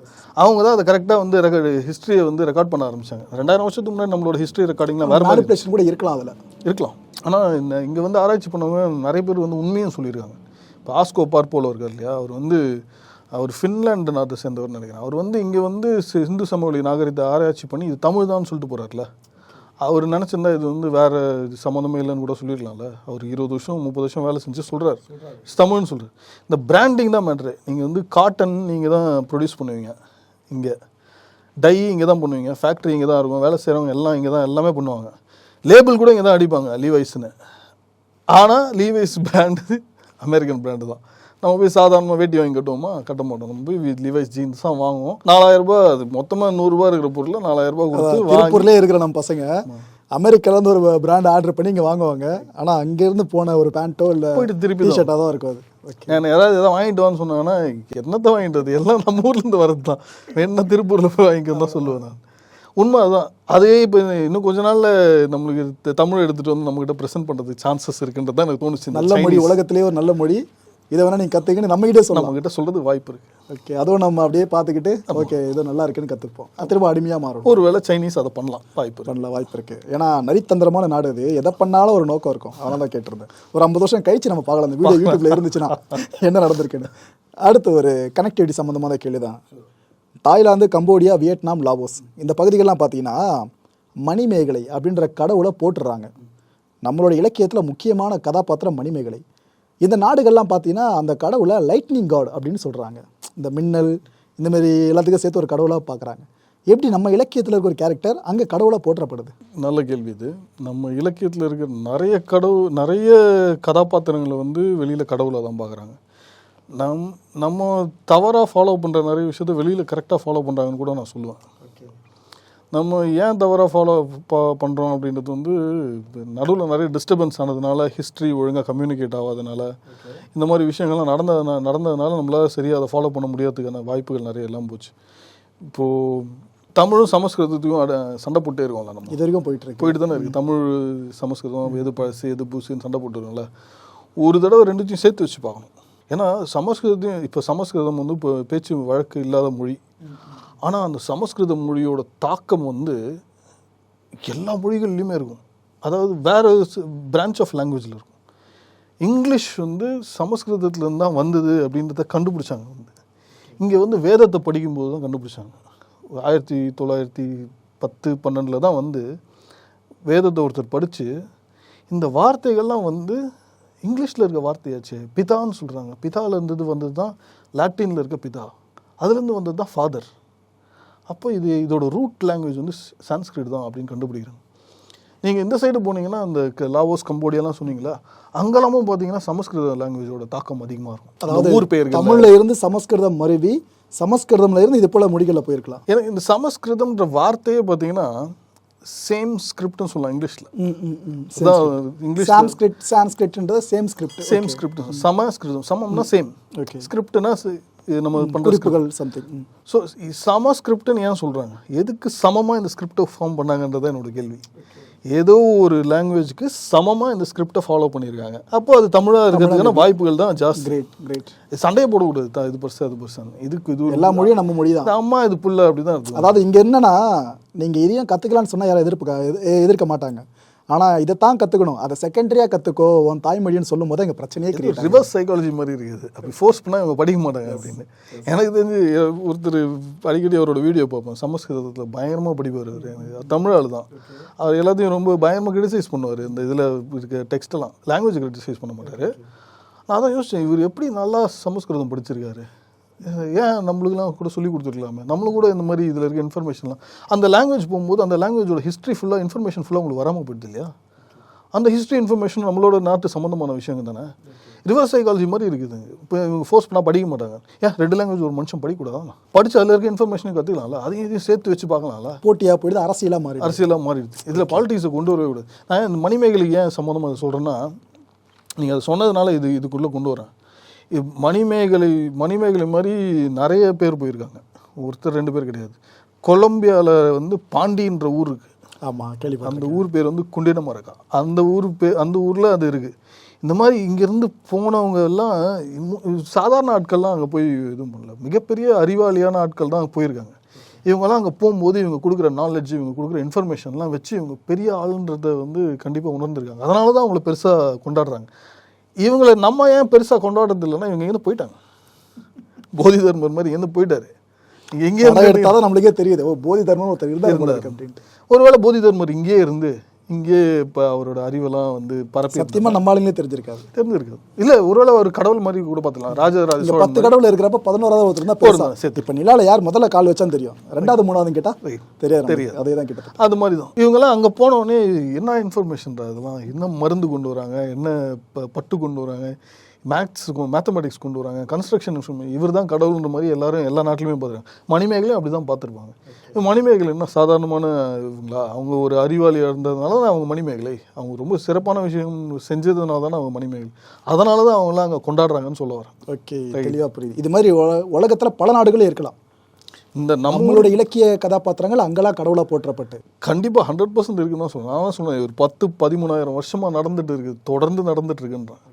அவங்க தான் அதை கரெக்டாக வந்து ரெக்கார்டு ஹிஸ்ட்ரியை வந்து ரெக்கார்ட் பண்ண ஆரம்பிச்சாங்க. ரெண்டாயிரம் வருஷத்துக்கு முன்னாடி நம்மளோட ஹிஸ்ட்ரி ரெக்கார்டிங்லாம் வேறு மாதிரி மேனிப்புலேஷன் கூட இருக்கலாம் அதில். இருக்கலாம். ஆனால் இந்த இங்கே வந்து ஆராய்ச்சி பண்ணவங்க நிறைய பேர் வந்து உண்மையும் சொல்லியிருக்காங்க. இப்போ ஆஸ்கோ பார்ப்போல இருக்கார் இல்லையா? அவர் வந்து அவர் ஃபின்லாண்டு நாட்டை சேர்ந்தவர்னு நினைக்கிறேன். அவர் வந்து இங்கே வந்து இந்து சமவெளி நாகரிகத்தை ஆராய்ச்சி பண்ணி இது தமிழ் தான் சொல்லிட்டு போகிறார்ல அவர் நினச்சிருந்தா இது வந்து வேறு இது சம்மந்தமே இல்லைன்னு கூட சொல்லிடலாம்ல அவர் இருபது வருஷம் முப்பது வருஷம் வேலை செஞ்சு சொல்கிறார் தமிழ்னு சொல்கிறார் இந்த பிராண்டிங் தான் மேட்ரு நீங்கள் வந்து காட்டன் நீங்கள் தான் ப்ரொடியூஸ் பண்ணுவீங்க. இங்கே. டை இங்கே தான் பண்ணுவீங்க. ஃபேக்ட்ரி இங்கே தான் இருக்கும். வேலை செய்கிறவங்க எல்லாம் இங்கே தான் எல்லாமே பண்ணுவாங்க. லேபிள் கூட இங்கே தான் அடிப்பாங்க லீவைஸ்னு ஆனால் லீவைஸ் பிராண்டு அமெரிக்கன் பிராண்டு தான். நம்ம போய் சாதாரணமாக வேட்டி வாங்கி கட்டுவோமா? கட்ட மாட்டோம். நம்ம போய் லிவைஸ் ஜீன்ஸ் தான் வாங்குவோம். நாலாயிரம் ரூபாய் அது மொத்தமாக நூறுரூபா இருக்கிற பொருளை நாலாயிரம் ரூபாய் கொடுத்து திருப்பூர்லேயே இருக்கிற நம்ம பசங்க அமெரிக்காலேருந்து ஒரு பிராண்ட் ஆர்டர் பண்ணி இங்கே வாங்குவாங்க. ஆனால் அங்கேருந்து போன ஒரு பேண்ட்டோ இல்லை போயிட்டு திருப்பி தான் டிஷர்ட்டாக தான் இருக்கும் அது. நான் யாராவது எதாவது வாங்கிட்டு வான்னு சொன்னாங்கன்னா என்னத்தை வாங்கிட்டு வருது எல்லாம் நம்ம ஊர்லேருந்து வரது தான். வேணா திருப்பூரில் போய் வாங்கிக்கணும் தான் சொல்லுவேன் நான். உண்மை அதான். அதே இப்போ இன்னும் கொஞ்ச நாள்ல நம்மளுக்கு தமிழ் எடுத்துகிட்டு வந்து நம்மகிட்ட ப்ரெசென்ட் பண்ணுறதுக்கு சான்சஸ் இருக்குன்றது தான் எனக்கு தோணுச்சு. நல்ல மொழி உலகத்திலேயே ஒரு நல்ல மொழி. இதை வேணா நீங்கள் கற்றுக்கின்னு நம்மகிட்டே சொல்லலாம். நம்மகிட்ட சொல்கிறது வாய்ப்பு இருக்குது ஓகே அதுவும் நம்ம அப்படியே பார்த்துக்கிட்டு ஓகே இது நல்லா இருக்குன்னு கற்றுப்போம் திரும்ப அடிமையாக மாறும் ஒருவேளை சைனீஸ் அதை பண்ணலாம் வாய்ப்பு பண்ணல வாய்ப்பு இருக்கு. ஏன்னா நரித்தந்திரமான நாடு இது எதை பண்ணாலும் ஒரு நோக்கம் இருக்கும். அதனால தான் கேட்டிருந்தேன். ஒரு ஐம்பது வருஷம் கழிச்சு நம்ம பார்க்கலாம். அந்த வீடியோ யூடியூப்ல இருந்துச்சுன்னா என்ன நடந்திருக்குன்னு. அடுத்து ஒரு கனெக்டிவிட்டி சம்மந்தமான கேள்வி தான் தாய்லாந்து கம்போடியா வியட்நாம் லாவோஸ். இந்த பகுதிகள்லாம் பார்த்தீங்கன்னா மணிமேகலை அப்படின்ற கடவுளை போட்டுடுறாங்க நம்மளோட இலக்கியத்தில் முக்கியமான கதாபாத்திரம் மணிமேகலை. இந்த நாடுகள்லாம் பார்த்தீங்கன்னா அந்த கடவுளை லைட்னிங் காட் அப்படின்னு சொல்கிறாங்க இந்த மின்னல் இந்த மாதிரி எல்லாத்துக்கும் சேர்த்து ஒரு கடவுளாக பார்க்குறாங்க. எப்படி நம்ம இலக்கியத்தில் இருக்க ஒரு கேரக்டர் அங்கே கடவுளாக போற்றப்படுது? நல்ல கேள்வி இது. நம்ம இலக்கியத்தில் இருக்கிற நிறைய கடவுள் நிறைய கதாபாத்திரங்களை வந்து வெளியில் கடவுளாக தான் பார்க்குறாங்க. நம் நம்ம தவறாக ஃபாலோ பண்ணுற நிறைய விஷயத்த வெளியில் கரெக்டாக ஃபாலோ பண்ணுறாங்கன்னு கூட நான் சொல்லுவேன். நம்ம ஏன் தவறாக ஃபாலோ பண்ணுறோம் அப்படின்றது வந்து நடுவில் நிறைய டிஸ்டர்பன்ஸ் ஆனதுனால ஹிஸ்ட்ரி ஒழுங்காக கம்யூனிகேட் ஆகாதனால இந்த மாதிரி விஷயங்கள்லாம் நடந்ததுனா நடந்ததுனால நம்மளால சரியாக அதை ஃபாலோ பண்ண முடியாததுக்கான வாய்ப்புகள் நிறைய எல்லாம் போச்சு. இப்போது தமிழும் சமஸ்கிருதத்துக்கும் அட- சண்டை போட்டே இருக்கோம்ல நம்ம. இது வரைக்கும் போயிட்டு இருக்கு. போயிட்டு தானே இருக்குது தமிழ் சமஸ்கிருதம் எது பழசு எது புதுசுன்னு சண்டை போட்டுருக்கோம்ல. ஒரு தடவை ரெண்டுத்தையும் சேர்த்து வச்சு பார்க்கணும். ஏன்னா சமஸ்கிருதத்தையும் இப்போ சமஸ்கிருதம் வந்து இப்போ பேச்சு வழக்கு இல்லாத மொழி. ஆனால் அந்த சமஸ்கிருத மொழியோட தாக்கம் வந்து எல்லா மொழிகள்லையுமே இருக்கும். அதாவது வேறு பிரான்ச் ஆஃப் லாங்குவேஜில் இருக்கும். இங்கிலீஷ் வந்து சமஸ்கிருதத்துலேருந்து தான் வந்தது அப்படின்றத கண்டுபிடிச்சாங்க வந்து. இங்கே வந்து வேதத்தை படிக்கும்போது தான் கண்டுபிடிச்சாங்க. ஆயிரத்தி தொள்ளாயிரத்தி பத்து பன்னெண்டில் தான் வந்து வேதத்தை ஒருத்தர் படித்து இந்த வார்த்தைகள்லாம் வந்து இங்கிலீஷில் இருக்க வார்த்தையாச்சு பிதான்னு சொல்கிறாங்க பிதாவில் இருந்தது வந்தது தான் லாட்டினில் இருக்க பிதா. அதுலேருந்து வந்தது தான் ஃபாதர் அப்போ இது இதோட ரூட் லாங்குவேஜ் வந்து சான்ஸ்கிரிட் தான் அப்படின்னு கண்டுபிடிக்கிறாங்க. நீங்கள் இந்த சைடு போனீங்கன்னா அந்த லாவோஸ் கம்போடியாலாம் சொன்னீங்களா? அங்கெல்லாமும் பார்த்தீங்கன்னா சமஸ்கிருத லாங்குவேஜோட தாக்கம் அதிகமாக இருக்கும். அதாவது ஊர் பெயர்கள் தமிழ்ல இருந்து சமஸ்கிருதம் மருவி சமஸ்கிருதம்ல இருந்து இது போல மொழிகள்ல போயிருக்கலாம். ஏன்னா இந்த சமஸ்கிருதம்ன்ற வார்த்தையே பார்த்தீங்கன்னா சேம் ஸ்கிரிப்ட்னு சொல்லலாம் இங்கிலீஷில். இங்கிலீஷ் சான்ஸ்கிரிட் சான்ஸ்கிரிட்ன்றது சேம் ஸ்கிரிப்ட் சேம் ஸ்கிரிப்ட் சமஸ்கிருதம். சமம்னா சேம் ஓகே ஸ்கிரிப்ட்னா நம்ம பண்ணுற சம்திங் ஸோ சம ஸ்கிரிப்ட்னு ஏன் சொல்கிறாங்க எதுக்கு சமமாக இந்த ஸ்கிரிப்டை ஃபார்ம் பண்ணாங்கன்றதான் என்னோட கேள்வி. ஏதோ ஒரு லாங்குவேஜ்க்கு சமமாக இந்த ஸ்கிரிப்டை ஃபாலோ பண்ணியிருக்காங்க. அப்போ அது தமிழாக இருக்கிறதுக்கான வாய்ப்புகள் தான் ஜாஸ்தி. கிரேட் கிரேட் சண்டையை போடக்கூடாது. தா- இது பர்சன் அது பர்சன் இதுக்கு இது எல்லா மொழியும் நம்ம மொழி தான். அம்மா இது புள்ள அப்படி தான் அதாவது இங்க என்னன்னா நீங்க இதையும் கத்துக்கலாம்னு சொன்னா யாரும் எதிர்ப்பு எதிர்க்க மாட்டாங்க. ஆனா இதைத்தான் கத்துக்கணும். அதை செகண்டரியா கத்துக்கோ உன் தாய்மொழின்னு சொல்லும் போது எங்க பிரச்சனையே கிரியேட் ரிவர்ஸ் சைக்காலஜி மாதிரி இருக்குது. அப்படி ஃபோர்ஸ் பண்ணால் இவங்க படிக்க மாட்டாங்க அப்படின்னு. எனக்கு தெரிஞ்சு ஒருத்தர் அடிக்கடி அவரோட வீடியோ பார்ப்பேன். சமஸ்கிருதத்தில் பயங்கரமாக படிப்பார் அவர். எனக்கு தமிழ் ஆள் தான். அவர் எல்லாத்தையும் ரொம்ப பயங்கரமாக கிரிட்டிசைஸ் பண்ணுவார். இந்த இதில் இருக்க டெக்ஸ்டெல்லாம் லாங்குவேஜ் கிரிட்டிசைஸ் பண்ண மாட்டார். நான் தான் யோசித்தேன் இவர் எப்படி நல்லா சமஸ்கிருதம் படிச்சிருக்காரு? ஏன் நம்மளுக்குலாம் கூட சொல்லி கொடுத்துருக்கலாமே? நம்மளும் கூட இந்த மாதிரி இதில் இருக்க இன்ஃபர்மேஷன்லாம் அந்த லாங்குவேஜ் போகும்போது அந்த லாங்குவேஜோட ஹிஸ்ட்ரி ஃபுல்லாக இன்ஃபர்மேஷன் ஃபுல்லாக உங்களுக்கு வராமல் போயிடுது இல்லையா? அந்த ஹிஸ்ட்ரி இன்ஃபர்மேஷன் நம்மளோட நாட்டு சம்மந்தமான விஷயங்க தானே? ரிவர்ஸ் சைக்காலஜி மாதிரி இருக்குது. இப்போ இவங்க ஃபோர்ஸ் பண்ணால் படிக்க மாட்டாங்க. ஏன்? ரெண்டு லாங்குவேஜ் ஒரு மனுஷன் படிக்கக்கூடாதா? படிச்சு அதில் இருக்க இன்ஃபர்மேஷனையும் கற்றுக்கலாம்ல அதையும் இதையும் சேர்த்து வச்சு பார்க்கலாம்ல? போட்டியா போயிடுது அரசியலா மாறி அரசியலாக மாறிடுது. இதில் பாலிட்டிக்ஸை கொண்டு வரவே விடாது நான் இந்த மணிமேகலைக்கு ஏன் சம்மந்தமாக சொல்கிறேன்னா நீங்கள் அதை சொன்னதுனால இது இதுக்குள்ளே கொண்டு வரேன். மணிமேகலை மணிமேகலை மாதிரி நிறைய பேர் போயிருக்காங்க. ஒருத்தர் ரெண்டு பேர் கிடையாது. கொலம்பியாவில் வந்து பாண்டின்ற ஊர் இருக்குது ஆமா கேள்விப்பட்டேன் அந்த ஊர் பேர் வந்து குண்டினமரக்கா. அந்த ஊர் பேர் அந்த ஊரில் அது இருக்குது இந்த மாதிரி இங்கேருந்து போனவங்க எல்லாம் இன்னும் சாதாரண ஆட்கள்லாம் அங்கே போய் எதுவும் பண்ணல. மிகப்பெரிய அறிவாளியான ஆட்கள் தான் போயிருக்காங்க. இவங்கெல்லாம் அங்கே போகும்போது இவங்க கொடுக்குற நாலேஜ் இவங்க கொடுக்குற இன்ஃபர்மேஷன்லாம் வச்சு இவங்க பெரிய ஆளுன்றதை வந்து கண்டிப்பாக உணர்ந்திருக்காங்க. அதனால தான் அவங்கள பெருசாக கொண்டாடுறாங்க. இவங்களை நம்ம ஏன் பெருசாக கொண்டாடுறது இல்லைன்னா இவங்க எங்கே போயிட்டாங்க. போதி தர்மர் மாதிரி எங்கே போயிட்டாரு. இங்கே எங்கே படம் எடுத்தாதான் நம்மளுக்கே தெரியுது. ஓ போதி தர்மம் ஒருத்தர் இருந்தார் அப்படின்ட்டு. ஒருவேளை போதி தர்மர் இங்கேயே இருந்து இங்கே இப்போ அவரோட அறிவெல்லாம் வந்து பரப்பி சத்தியமா நம்ம ஆளுங்களே தெரிஞ்சிருக்காது. தெரிஞ்சிருக்காது. இல்லை ஒருவேளை ஒரு கடவுள் மாதிரி கூட பார்த்துக்கலாம். ராஜராஜ பத்து கடவுள் இருக்கிறப்ப பதினோராவது ஒருத்தர் தான் தான் சேர்த்து. இப்ப நிலால யார் முதல்ல கால் வச்சான்னு தெரியும்? ரெண்டாவது மூணாவது கேட்டா Right. தெரியாது தெரியாது. அதே தான் கிட்ட அது மாதிரி தான் இவங்கெல்லாம் அங்கே போனோடனே என்ன இன்ஃபர்மேஷன் இதெல்லாம்? என்ன மருந்து கொண்டு வராங்க? என்ன பட்டு கொண்டு வராங்க? மேக்ஸ் மேத்தமெட்டிக்ஸ் கொண்டு வராங்க. கன்ஸ்ட்ரக்ஷன் இவர் தான் கடவுள்ன்ற மாதிரி எல்லாரும் எல்லா நாட்டிலுமே பார்த்துருக்காங்க மணிமேகலையும் அப்படி தான் பார்த்துருப்பாங்க மணிமேகலை என்ன சாதாரணமான இவங்களா அவங்க ஒரு அறிவாளியாக இருந்ததுனால தான் அவங்க மணிமேகலை. அவங்க ரொம்ப சிறப்பான விஷயம் செஞ்சதுனால தானே அவங்க மணிமேகலை. அதனால தான் அவங்களாம் அங்கே கொண்டாடுறாங்கன்னு சொல்ல வரேன் ஓகே தெளிவா புரியுது. இது மாதிரி உல- உலகத்துல பல நாடுகளே இருக்கலாம். இந்த நம்ம நம்மளோட இலக்கிய கதாபாத்திரங்கள் அங்கெல்லாம் கடவுளா போற்றப்பட்டு. கண்டிப்பாக ஹண்ட்ரட் பர்சன்ட் இருக்குன்னு தான் சொல்லுவேன் நான் சொன்னேன் ஒரு பத்து பதிமூணாயிரம் வருஷமாக நடந்துட்டு இருக்குது தொடர்ந்து நடந்துட்டு இருக்குன்றேன்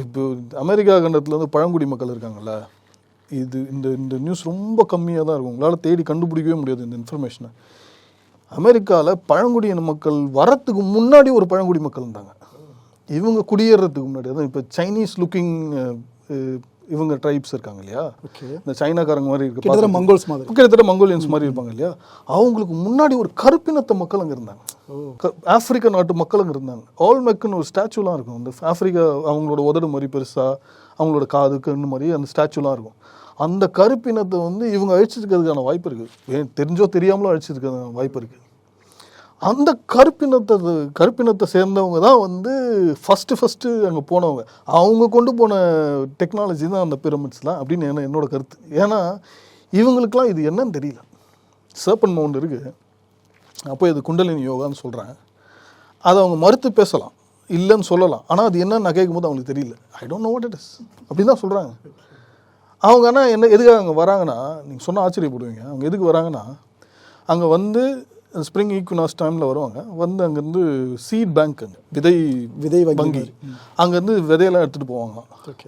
இப்போ அமெரிக்கா கண்டத்தில் வந்து பழங்குடி மக்கள் இருக்காங்கல்ல இது இந்த இந்த நியூஸ் ரொம்ப கம்மியாக தான் இருக்கும். உங்களால் தேடி கண்டுபிடிக்கவே முடியாது இந்த இன்ஃபர்மேஷனை அமெரிக்காவில் பழங்குடியின மக்கள் வரத்துக்கு முன்னாடி ஒரு பழங்குடி மக்கள் இருந்தாங்க. இவங்க குடியேறதுக்கு முன்னாடி அதான் இப்போ சைனீஸ் லுக்கிங் இவங்க ட்ரைப்ஸ் இருக்காங்க இல்லையா இந்த சைனாக்காரங்க மாதிரி இருக்கு கிட்டத்தட்ட மங்கோல்ஸ் மாதிரி. கிட்டத்தட்ட மங்கோலியன்ஸ் மாதிரி இருப்பாங்க இல்லையா அவங்களுக்கு முன்னாடி ஒரு கருப்பினத்த மக்கள் அங்கே இருந்தாங்க. ஆப்பிரிக்க நாட்டு மக்கள் அங்கே இருந்தாங்க. ஆல் மெக்குன்னு ஒரு ஸ்டாச்சுலாம் இருக்கும். அந்த ஆப்பிரிக்கா அவங்களோட உதடு மாதிரி பெருசாக அவங்களோட காது கண்ணு மாதிரி அந்த ஸ்டாச்சுலாம் இருக்கும். அந்த கருப்பினத்தை வந்து இவங்க அழிச்சிருக்கிறதுக்கான வாய்ப்பு இருக்குது தெரிஞ்சோ தெரியாமலோ அழிச்சிருக்கிறதுக்கான வாய்ப்பு இருக்குது அந்த கருப்பினத்தை கருப்பினத்தை சேர்ந்தவங்க தான் வந்து ஃபஸ்ட்டு ஃபஸ்ட்டு அங்கே போனவங்க. அவங்க கொண்டு போன டெக்னாலஜி தான் அந்த பிரமிட்ஸ்லாம் அப்படின்னு என்ன என்னோட கருத்து. ஏன்னா இவங்களுக்கெலாம் இது என்னன்னு தெரியல. சர்பன் மவுண்ட் இருக்குது அப்போ இது குண்டலினி யோகான்னு சொல்கிறேன் அதை அவங்க மறுத்து பேசலாம். இல்லைன்னு சொல்லலாம். ஆனால் அது என்னன்னு கேட்கும் போது அவங்களுக்கு தெரியல. I don't know what it is அப்படின்னு தான் சொல்கிறாங்க அவங்க ஆனால் என்ன எதுக்காக அங்கே வராங்கன்னா நீங்கள் சொன்னால் ஆச்சரியப்படுவீங்க. அவங்க எதுக்கு வராங்கன்னா அங்கே வந்து ஸ்ப்ரிங் ஈக்குனாஸ் டைமில் வருவாங்க. வந்து அங்கேருந்து சீட் பேங்க் அங்கே விதை விதை வங்கி அங்கேருந்து விதையெல்லாம் எடுத்துகிட்டு போவாங்க.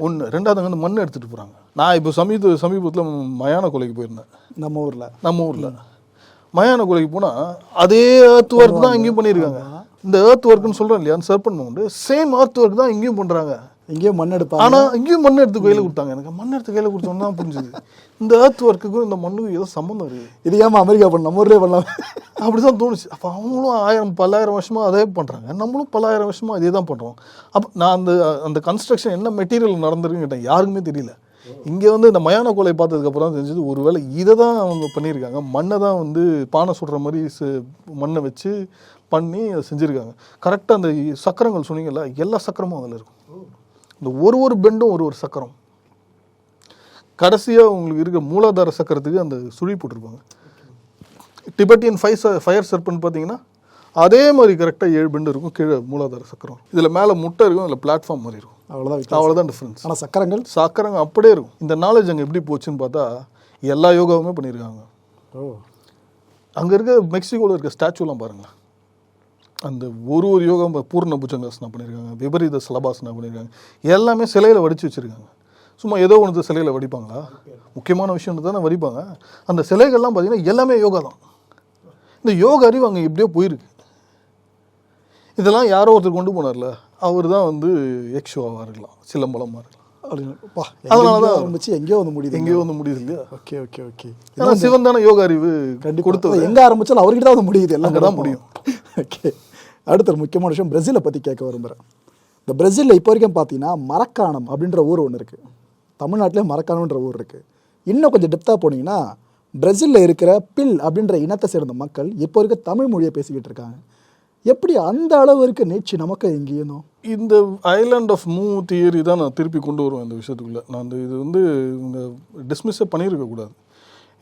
ஒன்று ரெண்டாவது அங்கேருந்து மண் எடுத்துகிட்டு போகிறாங்க நான் இப்போ சமீப சமீபத்தில் மயான கொலைக்கு போயிருந்தேன். நம்ம ஊரில். நம்ம ஊரில். மயான கொலைக்கு போனால் அதே ஏர்த் ஒர்க் தான் இங்கேயும் பண்ணியிருக்காங்க. இந்த ஏர்த் ஒர்க்னு சொல்கிறேன் இல்லையா? சர்பன் மவுண்டு சேம் ஏர்த் ஒர்க் தான் இங்கேயும் பண்ணுறாங்க எங்கேயும் மண் எடுப்பாங்க ஆனால் இங்கேயும் மண் எடுத்து கையில் கொடுத்தாங்க. எனக்கு மண் எடுத்து கையில் கொடுத்தோன்னு தான் புரிஞ்சுது. இந்த ஏர்த் ஒர்க்குக்கும் இந்த மண்ணுக்கும் ஏதோ சம்மந்தம் இருக்குது இது ஏமா அமெரிக்கா பண்ண நம்ம ஊர்லேயே பண்ணலாம். அப்படிதான் தோணுச்சு. அப்போ அவங்களும் ஆயிரம் பல்லாயிரம் வருஷமா அதே பண்ணுறாங்க நம்மளும் பல்லாயிரம் வருஷமா அதே தான் பண்ணுறோம் அப்போ நான் அந்த அந்த கன்ஸ்ட்ரக்ஷன் என்ன மெட்டீரியல் நடந்திருக்குன்னு கேட்டேன். யாருக்குமே தெரியல. இங்கே வந்து இந்த மயான கொலை பார்த்ததுக்கப்புறம் தான் தெரிஞ்சது ஒருவேளை இதை தான் அவங்க பண்ணியிருக்காங்க. மண்ணை தான் வந்து பானை சுடுற மாதிரி சு- மண்ணை வச்சு பண்ணி அதை செஞ்சுருக்காங்க. கரெக்டாக அந்த சக்கரங்கள் சொன்னீங்கல்ல எல்லா சக்கரமும் அதில் இருக்கும். இந்த ஒரு ஒரு பெண்டும் ஒரு ஒரு சக்கரம். கடைசியாக உங்களுக்கு இருக்க மூலாதார சக்கரத்துக்கு அந்த சுழி போட்டிருப்பாங்க. டிபெட்டியன் ஃபைவ் ஃபயர் சர்பன் பார்த்தீங்கன்னா அதே மாதிரி கரெக்டாக ஏழு பெண்டு இருக்கும் கீழே மூலாதார சக்கரம். இதில் மேலே முட்டை இருக்கும் அதில் பிளாட்ஃபார்ம் மாதிரி இருக்கும். அவ்வளோதான் அவ்வளோதான் டிஃப்ரென்ஸ் ஆனால் சக்கரங்கள்? சக்கரங்க அப்படியே இருக்கும். இந்த நாலேஜ் அங்கே எப்படி போச்சுன்னு பார்த்தா எல்லா யோகாவுமே பண்ணியிருக்காங்க. ஓ. அங்கே இருக்க மெக்சிகோவில் இருக்க ஸ்டாச்சுலாம் பாருங்களேன். அந்த ஒரு ஒரு யோகா ப- பூர்ண புஜங்காசனா பண்ணியிருக்காங்க விபரீத ஸ்லபாசனா பண்ணியிருக்காங்க எல்லாமே சிலையில் வடித்து வச்சுருக்காங்க. சும்மா ஏதோ ஒன்று சிலையில் வடிப்பாங்களா? முக்கியமான விஷயம் தானே வடிப்பாங்க. அந்த சிலைகள்லாம் பார்த்தீங்கன்னா எல்லாமே யோகா தான். இந்த யோக அறிவு அங்கே எப்படியோ போயிருக்கு. இதெல்லாம் யாரோ ஒருத்தர் கொண்டு போனார்ல அவர் தான் வந்து எக்ஷோவாக இருக்கலாம் சிலம்பலமாக இருக்கலாம். அப்படின்னு பா அதனால தான் எங்கேயோ வந்து முடியுது. எங்கேயோ வந்து முடியுது இல்லையா? Okay okay okay. ஏன்னா சிவன் தானே யோக அறிவு கண்டிப்பாக கொடுத்தவர். எங்கே ஆரம்பிச்சாலும் அவர்கிட்ட தான் வந்து முடியுது எல்லாம் தான் முடியும். ஓகே. அடுத்த ஒரு முக்கியமான விஷயம் பிரசிலை பற்றி கேட்க விரும்புகிறேன் இந்த பிரசிலில் இப்போ வரைக்கும் பார்த்தீங்கன்னா மரக்காணம் அப்படின்ற ஊர் ஒன்று இருக்குது தமிழ்நாட்டிலே மரக்காணம்ன்ற ஊர் இருக்குது இன்னும் கொஞ்சம் டெப்த்தாக போனீங்கன்னா பிரசிலில் இருக்கிற பில் அப்படின்ற இனத்தை சேர்ந்த மக்கள் இப்போ இருக்க தமிழ் மொழியை பேசிக்கிட்டு இருக்காங்க. எப்படி அந்த அளவுக்கு நீட்சி நமக்கு எங்கேயும் இந்த ஐலாண்ட் ஆஃப் மூ தியரி தான் நான் திருப்பி கொண்டு வருவேன் இந்த விஷயத்துக்குள்ளே. நான் வந்து இது வந்து இந்த டிஸ்மிஸ்ஸே பண்ணியிருக்கக்கூடாது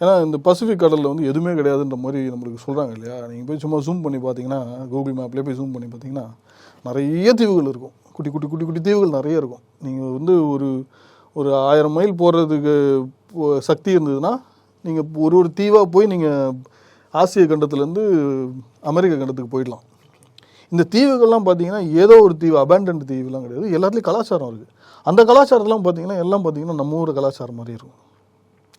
ஏன்னா இந்த பசிபிக் கடலில் வந்து எதுவுமே கிடையாதுன்ற மாதிரி நம்மளுக்கு சொல்கிறாங்க இல்லையா? நீங்கள் போய் சும்மா ஜூம் பண்ணி பார்த்தீங்கன்னா கூகுள் மேப்லேயே போய் ஜூம் பண்ணி பார்த்தீங்கன்னா நிறைய தீவுகள் இருக்கும். குட்டி குட்டி குட்டி குட்டி தீவுகள் நிறைய இருக்கும். நீங்கள் வந்து ஒரு ஒரு ஆயிரம் மைல் போடுறதுக்கு சக்தி இருந்ததுன்னா நீங்கள் ஒரு ஒரு தீவாக போய் நீங்கள் ஆசிய கண்டத்துலேருந்து அமெரிக்க கண்டத்துக்கு போயிடலாம். இந்த தீவுகள்லாம் பார்த்தீங்கன்னா ஏதோ ஒரு தீவு அபேண்டன்ட் தீவுலாம் கிடையாது. எல்லாத்துலேயும் கலாச்சாரம் இருக்குது அந்த கலாச்சாரத்தெல்லாம் பார்த்தீங்கன்னா எல்லாம் பார்த்தீங்கன்னா நம்ம ஊர் கலாச்சாரம் மாதிரி இருக்கும்.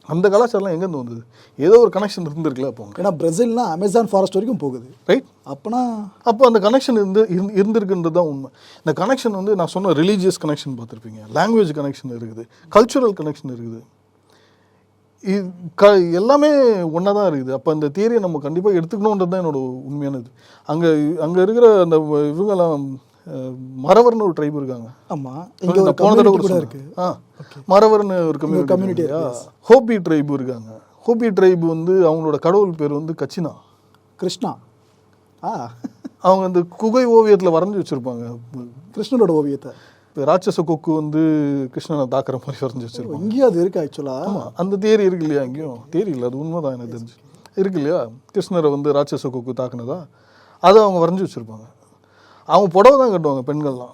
அந்த கலாச்சாரம்லாம் எங்கேருந்து வந்தது? ஏதோ ஒரு கனெக்ஷன் இருந்திருக்குல்ல அப்போ ஏன்னா பிரேசில்னா அமேசான் ஃபாரஸ்ட் வரைக்கும் போகுது. ரைட் அப்போனா அப்போ அந்த கனெக்ஷன் இருந்து இருந்து- இருந்திருக்குன்றது தான் உண்மை. இந்த கனெக்ஷன் வந்து நான் சொன்ன ரிலீஜியஸ் கனெக்ஷன் பார்த்துருப்பீங்க. லாங்குவேஜ் கனெக்ஷன் இருக்குது. கல்ச்சுரல் கனெக்ஷன் இருக்குது. இது க எல்லாமே ஒன்றா தான் இருக்குது. அப்போ அந்த தியரியை நம்ம கண்டிப்பாக எடுத்துக்கணுன்றது தான் என்னோட உண்மையானது அங்கே அங்கே இருக்கிற அந்த இவங்கெல்லாம் அஹ், மறவர்னு ஒரு ட்ரைப் இருக்காங்க. ஆமாம் இங்கே ஒரு போன தடவை கூட இருக்கு. ஆ மறவர்னு ஒரு community கம்யூனிட்டி ஹோபி ட்ரைப் இருக்காங்க. ஹோபி ட்ரைப் வந்து அவங்களோட கடவுள் பேர் வந்து கச்சினா. கிருஷ்ணா. ஆ. அவங்க அந்த குகை ஓவியத்தில் வரைஞ்சி வச்சுருப்பாங்க. கிருஷ்ணனோட ஓவியத்தை. இப்போ ராட்சச கொக்கு வந்து கிருஷ்ணனை தாக்குற மாதிரி வரைஞ்சி வச்சிருப்பாங்க. இங்கேயும் அது இருக்கு ஆக்சுவலாக ஆமாம் அந்த தேரி இருக்கு இல்லையா அங்கேயும் தேரி இல்லை அது உண்மைதான் எனக்கு தெரிஞ்சு. இருக்கு இல்லையா? கிருஷ்ணரை வந்து ராட்சச கொக்கு தாக்குனதா? அதை அவங்க வரைஞ்சி வச்சிருப்பாங்க. அவங்க புடவை தான் கட்டுவாங்க பெண்கள்லாம்.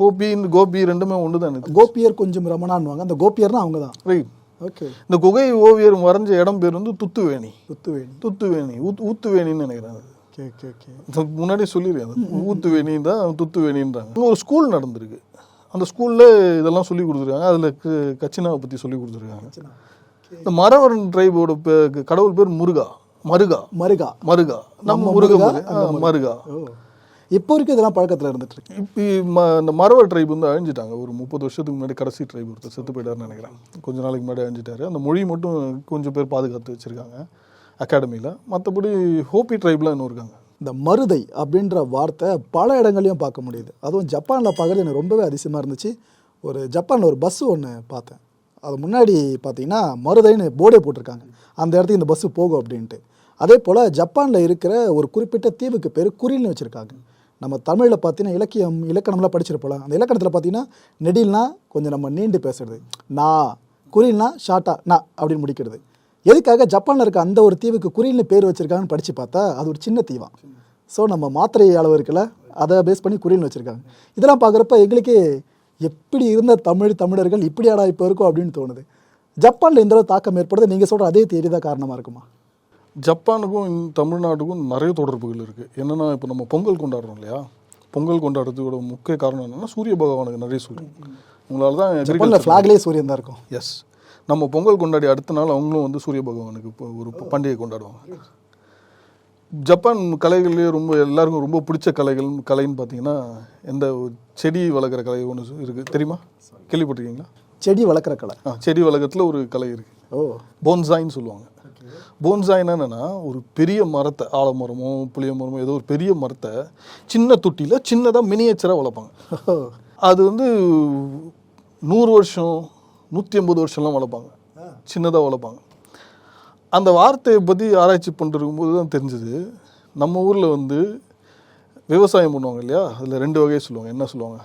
கோபி கோபி ரெண்டுமே ஒன்று தான் கோபியர் கொஞ்சம் ரமணான்வாங்க அந்த கோபியர்னா அவங்க தான் ரைட். ஓகே. இந்த குகை ஓவியர் வரைஞ்ச இடம் பேர் வந்து துத்துவேணி. புத்துவேணி துத்துவேணி. ஊத் ஊத்துவேணின்னு நினைக்கிறேன் ஓகே ஓகே ஓகே. முன்னாடி அது. ஊத்துவேணி தான் துத்துவேணின்றாங்க. ஒரு ஸ்கூல் நடந்திருக்கு. அந்த ஸ்கூலில் இதெல்லாம் சொல்லி கொடுத்துருக்காங்க. அதில் கச்சினாவை பற்றி சொல்லி கொடுத்துருக்காங்க. இந்த மரவரன் ட்ரைபோட கடவுள் பேர் முருகா. மருகா. மருகா. மருகா. நம்ம முருக முருகா, இப்போ வரைக்கும் இதெல்லாம் பழக்கத்தில் இருந்துட்டு இருக்கு இப்போ ம இந்த மரவர் ட்ரைப் வந்து அழிஞ்சிட்டாங்க. ஒரு முப்பது வருஷத்துக்கு முன்னாடி கடைசி ட்ரைப் ஒருத்தர் செத்து போயிட்டாருன்னு நினைக்கிறேன். கொஞ்ச நாளைக்கு முன்னாடி அழிஞ்சிட்டாரு. அந்த மொழி மட்டும் கொஞ்சம் பேர் பாதுகாத்து வச்சுருக்காங்க அகாடமியில். மற்றபடி ஹோப்பி ட்ரைப்லாம் இன்னும் இருக்காங்க. இந்த மருதை அப்படின்ற வார்த்தை பல இடங்களையும் பார்க்க முடியுது. அதுவும் ஜப்பானில் பார்க்குறது எனக்கு ரொம்பவே அதிசயமாக இருந்துச்சு. ஒரு ஜப்பானில் ஒரு பஸ்ஸு ஒன்று பார்த்தேன். அது முன்னாடி பார்த்தீங்கன்னா மருதைன்னு போர்டே போட்டிருக்காங்க. அந்த இடத்துக்கு இந்த பஸ்ஸு போகும் அப்படின்ட்டு. அதே போல் ஜப்பானில் இருக்கிற ஒரு குறிப்பிட்ட தீவுக்கு பேர் குறில்னு வச்சுருக்காங்க. நம்ம தமிழில் பார்த்தீங்கன்னா இலக்கியம் இலக்கணம்லாம் படிச்சிருப்போம் அந்த இலக்கணத்தில் பார்த்தீங்கன்னா நெடில்னா கொஞ்சம் நம்ம நீண்டு பேசுறது. நான் குறில்னா ஷார்ட்டா நான் அப்படின்னு முடிக்கிறது. எதுக்காக ஜப்பானில் இருக்க அந்த ஒரு தீவுக்கு குறில்னு பேர் வச்சிருக்காங்கன்னு படித்து பார்த்தா அது ஒரு சின்ன தீவா. ஸோ நம்ம மாத்திரை அளவு இருக்குல்ல அதை பேஸ் பண்ணி குறில்னு வச்சுருக்காங்க. இதெல்லாம் பார்க்குறப்ப எங்களுக்கே எப்படி இருந்த தமிழ் தமிழர்கள் இப்படியாடா இப்போ இருக்கும் அப்படின்னு தோணுது. ஜப்பானில் இந்த அளவு தாக்கம் ஏற்படுது. நீங்கள் சொல்கிற அதே தேதி தான் காரணமாக இருக்குமா? ஜப்பானுக்கும் தமிழ்நாட்டுக்கும் நிறைய தொடர்புகள் இருக்குது என்னென்னா இப்போ நம்ம பொங்கல் கொண்டாடுறோம் இல்லையா? பொங்கல் கொண்டாடுறதுக்கோட முக்கிய காரணம் என்னென்னா சூரிய பகவானுக்கு நிறைய சொல்லும் உங்களால தான் ஜப்பானில் ஃப்ளாக்லேயே சூரியன் தான் இருக்கும். எஸ் நம்ம பொங்கல் கொண்டாடி அடுத்த நாள் அவங்களும் வந்து சூரிய பகவானுக்கு ஒரு பண்டிகை கொண்டாடுவாங்க. ஜப்பான் கலைகள்லேயே ரொம்ப எல்லாருக்கும் ரொம்ப பிடிச்ச கலைகள் கலைன்னு பார்த்தீங்கன்னா எந்த செடி வளர்க்குற கலை ஒன்று இருக்குது தெரியுமா? கேள்விப்பட்டிருக்கீங்களா? செடி வளர்க்குற கலை. ஆ செடி வளர்க்கறதுல ஒரு கலை இருக்குது ஓ. போன்சாயின்னு சொல்லுவாங்க. போன்சாய் என்னென்னா ஒரு பெரிய மரத்தை ஆலமரமோ புளிய மரமோ ஏதோ ஒரு பெரிய மரத்தை சின்ன தொட்டியில் சின்னதாக மினியேச்சராக வளர்ப்பாங்க. அது வந்து நூறு வருஷம் நூற்றி ஐம்பது வருஷம்லாம் வளர்ப்பாங்க. சின்னதாக வளர்ப்பாங்க. அந்த வார்த்தையை பற்றி ஆராய்ச்சி பண்ணிருக்கும்போது தான் தெரிஞ்சது நம்ம ஊரில் வந்து விவசாயம் பண்ணுவாங்க இல்லையா? அதில் ரெண்டு வகையை சொல்லுவாங்க. என்ன சொல்லுவாங்க?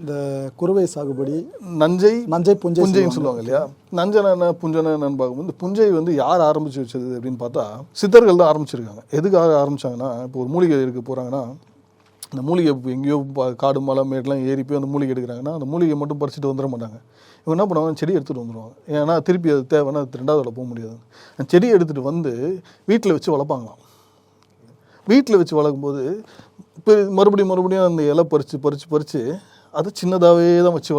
இந்த குறுவை சாகுபடி நஞ்சை நஞ்சை புஞ்சை புஞ்சைன்னு சொல்லுவாங்க. இல்லையா? நஞ்சன என்ன புஞ்சன என்னன்னு பார்க்கும்போது புஞ்சை வந்து யார் ஆரம்பிச்சு வச்சது அப்படின்னு பார்த்தா சித்தர்கள் தான் ஆரம்பிச்சிருக்காங்க. எதுக்காக ஆரம்பிச்சாங்கன்னா இப்போ ஒரு மூலிகை எடுக்க போகிறாங்கன்னா இந்த மூலிகை எங்கேயோ காடு மலை மேட்லாம் ஏறி போய் அந்த மூலிகை எடுக்கிறாங்கன்னா அந்த மூலிகை மட்டும் பறிச்சுட்டு வந்துட மாட்டாங்க. இவங்க என்ன பண்ணுவாங்க? செடி எடுத்துகிட்டு வந்துடுவாங்க ஏன்னா திருப்பி அது தேவைன்னா அது ரெண்டாவது போக முடியாது. அந்த செடியை எடுத்துகிட்டு வந்து வீட்டில் வச்சு வளர்ப்பாங்களாம். வீட்டில் வச்சு வளர்க்கும்போது இப்போ மறுபடியும் மறுபடியும் அந்த இலை பறித்து பறித்து பறித்து அது சின்னதாகவே தான் வச்சு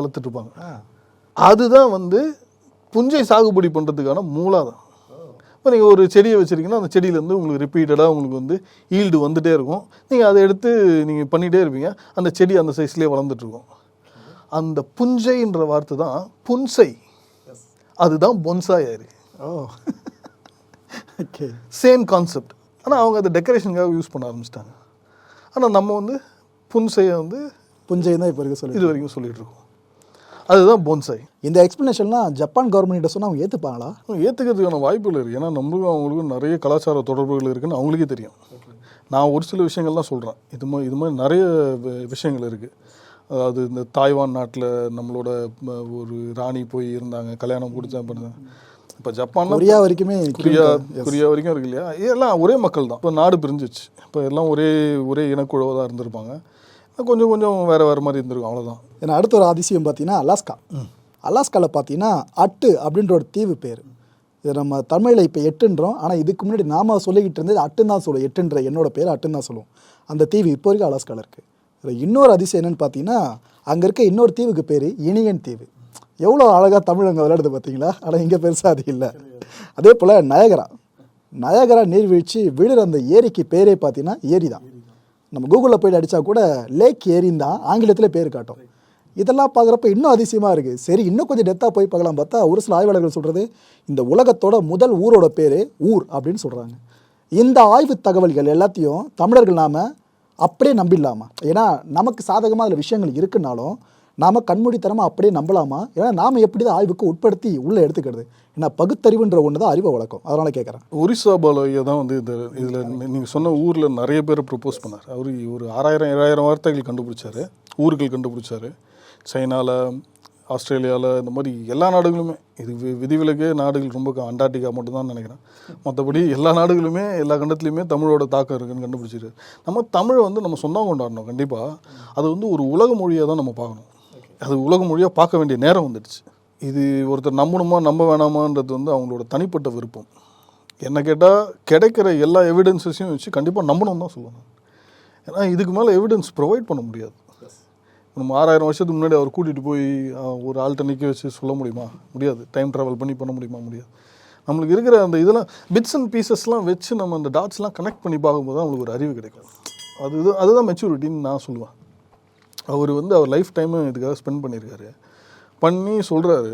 ஆ அதுதான் வந்து புஞ்சை சாகுபடி பண்ணுறதுக்கான மூலாதாரம் இப்போ நீங்கள் ஒரு செடியை வச்சுருக்கீங்கன்னா அந்த செடியிலேருந்து உங்களுக்கு ரிப்பீட்டடாக உங்களுக்கு வந்து ஈல்டு வந்துட்டே இருக்கும். நீங்கள் அதை எடுத்து நீங்கள் பண்ணிகிட்டே இருப்பீங்க. அந்த செடி அந்த சைஸ்லேயே வளர்ந்துட்டு இருக்கும் அந்த புஞ்சைன்ற வார்த்தை தான் புன்சை. அதுதான் பொன்சாய் ஆயிருக்கு. ஓ. ஓகே சேம் கான்செப்ட் ஆனால் அவங்க அதை டெக்கரேஷனுக்காக யூஸ் பண்ண ஆரம்பிச்சிட்டாங்க. ஆனால் நம்ம வந்து புன்சையை வந்து புஞ்சை தான் இப்போ இருக்க சொல்லி இது வரைக்கும் சொல்லிட்டு இருக்கோம். அதுதான் போன்சாய் இந்த எக்ஸ்பிளனேஷன்லாம் ஜப்பான் கவர்மெண்ட் சொன்னால் அவங்க ஏற்றுப்பாங்களா ஏற்றுக்கிறதுக்கான வாய்ப்புகள் இருக்குது ஏன்னா நம்மளுக்கும் அவங்களுக்கும் நிறைய கலாச்சார தொடர்புகள் இருக்குன்னு அவங்களுக்கே தெரியும். நான் ஒரு சில விஷயங்கள் தான் சொல்கிறேன் இது மாதிரி இது மாதிரி நிறைய விஷயங்கள் இருக்குது அதாவது இந்த தாய்வான் நாட்டில் நம்மளோட ஒரு ராணி போய் இருந்தாங்க கல்யாணம் கொடுத்தா பண்ணாங்க இப்போ ஜப்பான்ல கொரியா வரைக்குமே கொரியா கொரியா வரைக்கும் இருக்கு இல்லையா? எல்லாம் ஒரே மக்கள் தான். இப்போ நாடு பிரிஞ்சிச்சு. இப்போ எல்லாம் ஒரே ஒரே இனக்குழுவாக தான் இருந்திருப்பாங்க. கொஞ்சம் கொஞ்சம் வேறு வேறு மாதிரி இருந்திருக்கும். அவ்வளோதான் ஏன்னா அடுத்த ஒரு அதிசயம் பார்த்தீங்கன்னா அலாஸ்கா. அலாஸ்காவில் பார்த்தீங்கன்னா அட்டு அப்படின்ற ஒரு தீவு பேர். இது நம்ம தமிழில் இப்போ எட்டுன்றோம். ஆனால் இதுக்கு முன்னாடி நாம சொல்லிக்கிட்டு இருந்தது அட்டுன்னு தான் சொல்லுவோம். எட்டுன்ற என்னோட பேர் அட்டுன்னு தான் சொல்லுவோம். அந்த தீவு இப்போ வரைக்கும் அலாஸ்காவில் இருக்குது இதில் இன்னொரு அதிசயம் என்னன்னு பார்த்தீங்கன்னா அங்கே இருக்க இன்னொரு தீவுக்கு பேர் இனியன் தீவு. எவ்வளோ அழகாக தமிழ் அங்கே விளையாடுது பார்த்தீங்களா? ஆனால் இங்கே பெருசாக அது இல்லை. அதே போல் நயகரா. நயகரா நீர்வீழ்ச்சி விழுற அந்த ஏரிக்கு பேரே பார்த்தீங்கன்னா ஏரி தான் நம்ம கூகுளில் போயிட்டு அடித்தா கூட லேக் ஏரின் தான் ஆங்கிலத்தில் பேர் காட்டும். இதெல்லாம் பார்க்குறப்ப இன்னும் அதிசயமாக இருக்குது சரி இன்னும் கொஞ்சம் டெத்தாக போய் பார்க்கலாம் பார்த்தா ஒரு சில ஆய்வாளர்கள் சொல்கிறது இந்த உலகத்தோட முதல் ஊரோட பேர் ஊர் அப்படின்னு சொல்கிறாங்க இந்த ஆய்வு தகவல்கள் எல்லாத்தையும் தமிழர்கள் நாம் அப்படியே நம்பிடலாமா? ஏன்னா நமக்கு சாதகமாக அதில் விஷயங்கள் இருக்குன்னாலும் நாம் கண்மூடித்தனமாக அப்படியே நம்பலாமா? ஏன்னா நாம் எப்படி தான் ஆய்வுக்கு உட்படுத்தி உள்ளே எடுத்துக்கிறது? ஏன்னா பகுத்தறிவுன்ற ஒன்று தான் அறிவை வழக்கம் அதனால் கேட்குறேன் ஒரிசா பாலையை தான் வந்து இந்த இதில் நீங்கள் சொன்ன ஊரில் நிறைய பேர் ப்ரப்போஸ் பண்ணார். அவர் ஒரு ஆறாயிரம் ஏழாயிரம் வார்த்தைகள் கண்டுபிடிச்சாரு. ஊர்கள் கண்டுபிடிச்சாரு. சைனாவில் ஆஸ்திரேலியாவில் இந்த மாதிரி எல்லா நாடுகளுமே. இது வி- விதிவிலக்கே நாடுகள் ரொம்ப அண்டார்டிகா மட்டும்தான் நினைக்கிறேன். மற்றபடி எல்லா நாடுகளுமே எல்லா கண்டத்துலையுமே தமிழோட தாக்கம் இருக்குன்னு கண்டுபிடிச்சிரு நம்ம தமிழை வந்து நம்ம சொந்தம் கொண்டாடணும் கண்டிப்பாக அது வந்து ஒரு உலக மொழியாக தான் நம்ம பார்க்கணும். அது உலக மொழியாக பார்க்க வேண்டிய நேரம் வந்துடுச்சு. இது ஒருத்தர் நம்பணுமா நம்ப வேணாமான்றது வந்து அவங்களோட தனிப்பட்ட விருப்பம். என்ன கேட்டால் கிடைக்கிற எல்லா எவிடன்ஸஸையும் வச்சு கண்டிப்பாக நம்பணும் தான் சொல்லணும் ஏன்னா இதுக்கு மேலே எவிடன்ஸ் ப்ரொவைட் பண்ண முடியாது. நம்ம ஆறாயிரம் வருஷத்துக்கு முன்னாடி அவர் கூட்டிகிட்டு போய் ஒரு ஆள்கிட்ட நிற்க வச்சு சொல்ல முடியுமா? முடியாது. டைம் ட்ராவல் பண்ணி பண்ண முடியுமா? முடியாது. நம்மளுக்கு இருக்கிற அந்த இதெல்லாம் பிட்ஸ் அண்ட் பீசஸ்லாம் வச்சு நம்ம அந்த டாட்ஸ்லாம் கனெக்ட் பண்ணி பார்க்கும்போது தான் நம்மளுக்கு ஒரு அறிவு கிடைக்கும். அது இது அதுதான் மெச்சூரிட்டின்னு நான் சொல்லுவேன். அவர் வந்து அவர் லைஃப் டைமு இதுக்காக ஸ்பெண்ட் பண்ணியிருக்காரு பண்ணி சொல்கிறாரு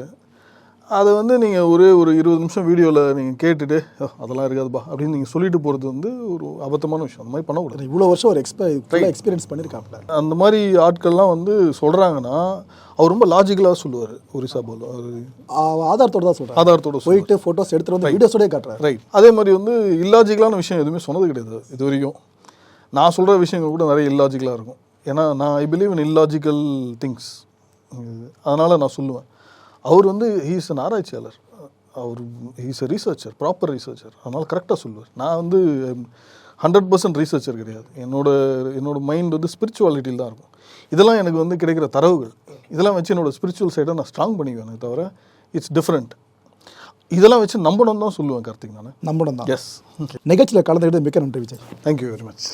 அதை வந்து நீங்கள் ஒரே ஒரு இருபது நிமிஷம் வீடியோவில் நீங்கள் கேட்டுட்டு "ஓ, அதெல்லாம் இருக்காதுப்பா அப்படின்னு நீங்கள் சொல்லிட்டு போகிறது வந்து ஒரு அபத்தமான விஷயம். அந்த மாதிரி பண்ணக்கூடாது. இவ்வளோ வருஷம் ஒரு எக்ஸ்ப எக்ஸ்பீரியன்ஸ் பண்ணியிருக்காப்ல அந்த மாதிரி ஆட்கள்லாம் வந்து சொல்கிறாங்கன்னா அவர் ரொம்ப லாஜிக்கலாக சொல்லுவார் ஒரிசா போல். ஆ- ஆதாரத்தோட தான் சொல்கிறேன் ஆதாரத்தோட போயிட்டு ஃபோட்டோஸ் எடுத்துகிட்டு வந்து வீடியோஸோடய காட்டுறாரு. ரைட் அதே மாதிரி வந்து இல்லாஜிக்கலான விஷயம் எதுவுமே சொன்னது கிடையாது இது வரைக்கும். நான் சொல்கிற விஷயங்கள் கூட நிறைய இல்லாஜிக்கலாக இருக்கும். ஏன்னா நான் I believe in illogical things அதனால் நான் சொல்லுவேன். அவர் வந்து ஹீஸ் அன் ஆராய்ச்சியாளர். அவர் he's a researcher proper researcher அதனால் கரெக்டாக சொல்லுவார். நான் வந்து ஹண்ட்ரட் பர்சன்ட் ரீசர்ச்சர் கிடையாது. என்னோட என்னோட மைண்ட் வந்து ஸ்பிரிச்சுவாலிட்டியில் தான் இருக்கும். இதெல்லாம் எனக்கு வந்து கிடைக்கிற தரவுகள். இதெல்லாம் வச்சு என்னோட ஸ்பிரிச்சுவல் சைடை நான் ஸ்ட்ராங் பண்ணிக்குவேனே தவிர இட்ஸ் டிஃப்ரெண்ட் இதெல்லாம் வச்சு நம்பணும் தான் சொல்லுவேன் கார்த்திக் நான். நம்மளும் தான் எஸ் நிகழ்ச்சியில் கலந்துக்கிட்டு மிக்க நன்றி விஜய். Thank you very much